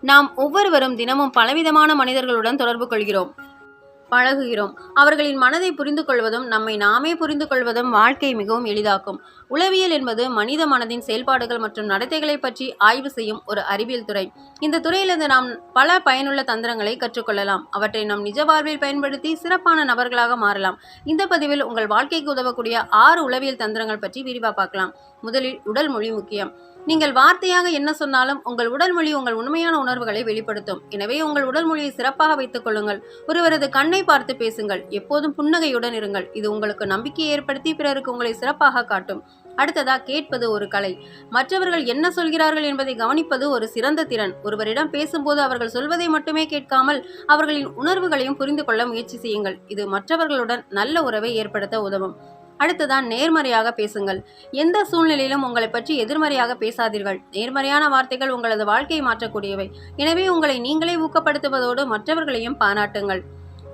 நாம் ஒவ்வொருவரும் தினமும் பலவிதமான மனிதர்களுடன் தொடர்பு கொள்கிறோம் பழகுகிறோம். அவர்களின் மனதை புரிந்து கொள்வதும் நம்மை நாமே புரிந்து கொள்வதும் வாழ்க்கை மிகவும் எளிதாக்கும். உளவியல் என்பது மனித மனதின் செயல்பாடுகள் மற்றும் நடத்தைகளை பற்றி ஆய்வு செய்யும் ஒரு அறிவியல் துறை. இந்த துறையிலிருந்து நாம் பல பயனுள்ள தந்திரங்களை கற்றுக்கொள்ளலாம். அவற்றை நம் நிஜ வாழ்வில் பயன்படுத்தி சிறப்பான நபர்களாக மாறலாம். இந்த பதிவில் உங்கள் வாழ்க்கைக்கு உதவக்கூடிய ஆறு உளவியல் தந்திரங்கள் பற்றி விரிவாக பார்க்கலாம். முதலில் உடல் மொழி முக்கியம். நீங்கள் வார்த்தையாக என்ன சொன்னாலும் உங்கள் உடல் மொழி உங்கள் உண்மையான உணர்வுகளை வெளிப்படுத்தும். எனவே உங்கள் உடல் மொழியை சிறப்பாக வைத்துக் கொள்ளுங்கள். ஒருவரது கண்ணை பார்த்து பேசுங்கள். எப்போதும் புன்னகையுடன் இருங்கள். இது உங்களுக்கு நம்பிக்கையை ஏற்படுத்தி பிறருக்கு உங்களை சிறப்பாக காட்டும். அடுத்ததா கேட்பது ஒரு கலை. மற்றவர்கள் என்ன சொல்கிறார்கள் என்பதை கவனிப்பது ஒரு சிறந்த திறன். ஒருவரிடம் பேசும்போது அவர்கள் சொல்வதை மட்டுமே கேட்காமல் அவர்களின் உணர்வுகளையும் புரிந்து கொள்ள முயற்சி செய்யுங்கள். இது மற்றவர்களுடன் நல்ல உறவை ஏற்படுத்த உதவும். அடுத்துதான் நேர்மறையாக பேசுங்கள். எந்த சூழ்நிலையிலும் உங்களை பற்றி எதிர்மறையாக பேசாதீர்கள். நேர்மறையான வார்த்தைகள் உங்களது வாழ்க்கையை மாற்றக்கூடியவை. எனவே உங்களை நீங்களே ஊக்கப்படுத்துவதோடு மற்றவர்களையும் பாராட்டுங்கள்.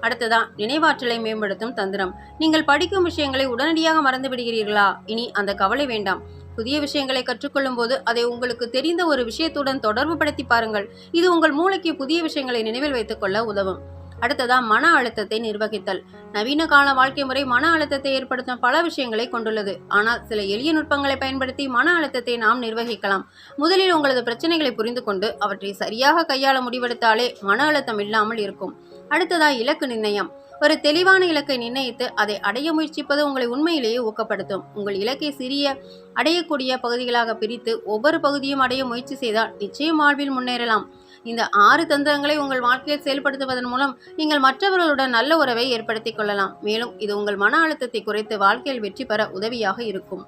அடுத்ததான் நினைவாற்றலை மேம்படுத்தும் தந்திரம். நீங்கள் படிக்கும் விஷயங்களை உடனடியாக மறந்து விடுகிறீர்களா? இனி அந்த கவலை வேண்டாம். புதிய விஷயங்களை கற்றுக்கொள்ளும் போது அதை உங்களுக்கு தெரிந்த ஒரு விஷயத்துடன் தொடர்பு படுத்தி பாருங்கள். இது உங்கள் மூளைக்கு புதிய விஷயங்களை நினைவில் வைத்துக்கொள்ள உதவும். அடுத்ததா மன அழுத்தத்தை நிர்வகித்தல். நவீன கால வாழ்க்கை முறை மன அழுத்தத்தை ஏற்படுத்தும் பல விஷயங்களை கொண்டுள்ளது. ஆனால் சில எளிய நுட்பங்களை பயன்படுத்தி மன அழுத்தத்தை நாம் நிர்வகிக்கலாம். முதலில் உங்களது பிரச்சனைகளை புரிந்து கொண்டு அவற்றை சரியாக கையாள முடிவெடுத்தாலே மன அழுத்தம் இல்லாமல் இருக்கும். அடுத்ததா இலக்கு நிர்ணயம். ஒரு தெளிவான இலக்கை நிர்ணயித்து அதை அடைய முயற்சிப்பது உங்களை உண்மையிலேயே ஊக்கப்படுத்தும். உங்கள் இலக்கை சிறிய அடையக்கூடிய பகுதிகளாக பிரித்து ஒவ்வொரு பகுதியும் அடைய முயற்சி செய்தால் நிச்சயம் வாழ்வில் முன்னேறலாம். இந்த ஆறு தந்திரங்களை உங்கள் வாழ்க்கையில் செயல்படுத்துவதன் மூலம் நீங்கள் மற்றவர்களுடன் நல்ல உறவை ஏற்படுத்திக் கொள்ளலாம். மேலும் இது உங்கள் மன அழுத்தத்தை குறைத்து வாழ்க்கையில் வெற்றி பெற உதவியாக இருக்கும்.